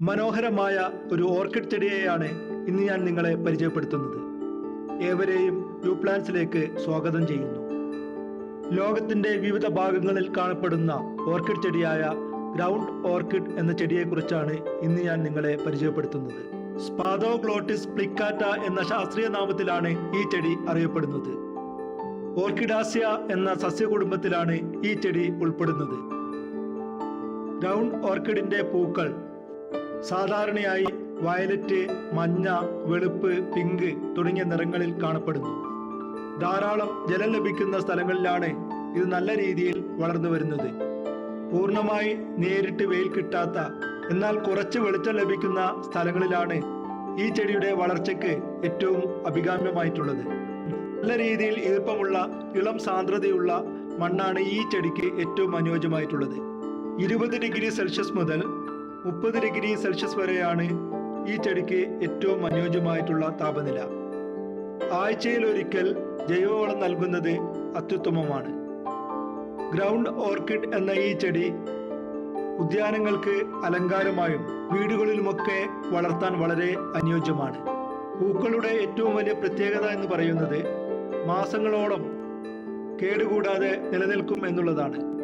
മനോഹരമായ ഒരു ഓർക്കിഡ് ചെടിയെയാണ് ഇന്ന് ഞാൻ നിങ്ങളെ പരിചയപ്പെടുത്തുന്നത്. ഏവരെയും ന്യൂ പ്ലാന്റ്സിലേക്ക് സ്വാഗതം ചെയ്യുന്നു. ലോകത്തിന്റെ വിവിധ ഭാഗങ്ങളിൽ കാണപ്പെടുന്ന ഓർക്കിഡ് ചെടിയായ ഗ്രൗണ്ട് ഓർക്കിഡ് എന്ന ചെടിയെക്കുറിച്ചാണ് ഇന്ന് ഞാൻ നിങ്ങളെ പരിചയപ്പെടുത്തുന്നത്. സ്പാദോഗ്ലോട്ടിസ് പ്ലിക്കാറ്റ എന്ന ശാസ്ത്രീയ നാമത്തിലാണ് ഈ ചെടി അറിയപ്പെടുന്നത്. ഓർക്കിഡാസിയ എന്ന സസ്യകുടുംബത്തിലാണ് ഈ ചെടി ഉൾപ്പെടുന്നത്. ഗ്രൗണ്ട് ഓർക്കിഡിന്റെ പൂക്കൾ സാധാരണയായി വയലറ്റ് മഞ്ഞ വെളുപ്പ് പിങ്ക് തുടങ്ങിയ നിറങ്ങളിൽ കാണപ്പെടുന്നു. ധാരാളം ജലം ലഭിക്കുന്ന സ്ഥലങ്ങളിലാണ് ഇത് നല്ല രീതിയിൽ വളർന്നു വരുന്നത്. പൂർണമായി നേരിട്ട് വെയിൽ കിട്ടാത്ത എന്നാൽ കുറച്ച് വെളിച്ചം ലഭിക്കുന്ന സ്ഥലങ്ങളിലാണ് ഈ ചെടിയുടെ വളർച്ചയ്ക്ക് ഏറ്റവും അഭികാമ്യമായിട്ടുള്ളത്. നല്ല രീതിയിൽ ഈർപ്പമുള്ള ഇളം സാന്ദ്രതയുള്ള മണ്ണാണ് ഈ ചെടിക്ക് ഏറ്റവും അനുയോജ്യമായിട്ടുള്ളത്. ഇരുപത് ഡിഗ്രി സെൽഷ്യസ് മുതൽ മുപ്പത് ഡിഗ്രി സെൽഷ്യസ് വരെയാണ് ഈ ചെടിക്ക് ഏറ്റവും അനുയോജ്യമായിട്ടുള്ള താപനില. ആഴ്ചയിൽ ഒരിക്കൽ ജൈവവളം നൽകുന്നത് അത്യുത്തമമാണ്. ഗ്രൗണ്ട് ഓർക്കിഡ് എന്ന ഈ ചെടി ഉദ്യാനങ്ങൾക്ക് അലങ്കാരമായും വീടുകളിലുമൊക്കെ വളർത്താൻ വളരെ അനുയോജ്യമാണ്. പൂക്കളുടെ ഏറ്റവും വലിയ പ്രത്യേകത എന്ന് പറയുന്നത് മാസങ്ങളോളം കേടുകൂടാതെ നിലനിൽക്കും എന്നുള്ളതാണ്.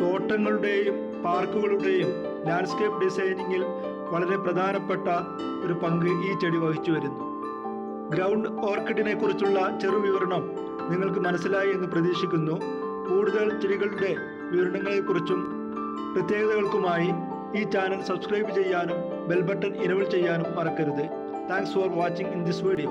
തോട്ടങ്ങളുടെയും പാർക്കുകളുടെയും ലാൻഡ്സ്കേപ്പ് ഡിസൈനിങ്ങിൽ വളരെ പ്രധാനപ്പെട്ട ഒരു പങ്ക് ഈ ചെടി വഹിച്ചു വരുന്നു. ഗ്രൗണ്ട് ഓർക്കിഡിനെ കുറിച്ചുള്ള ചെറു വിവരണം നിങ്ങൾക്ക് മനസ്സിലായി എന്ന് പ്രതീക്ഷിക്കുന്നു. കൂടുതൽ ചെടികളുടെ വിവരണങ്ങളെക്കുറിച്ചും പ്രത്യേകതകൾക്കുമായി ഈ ചാനൽ സബ്സ്ക്രൈബ് ചെയ്യാനും ബെൽ ബട്ടൺ ചെയ്യാനും മറക്കരുത്. Thanks for watching in this video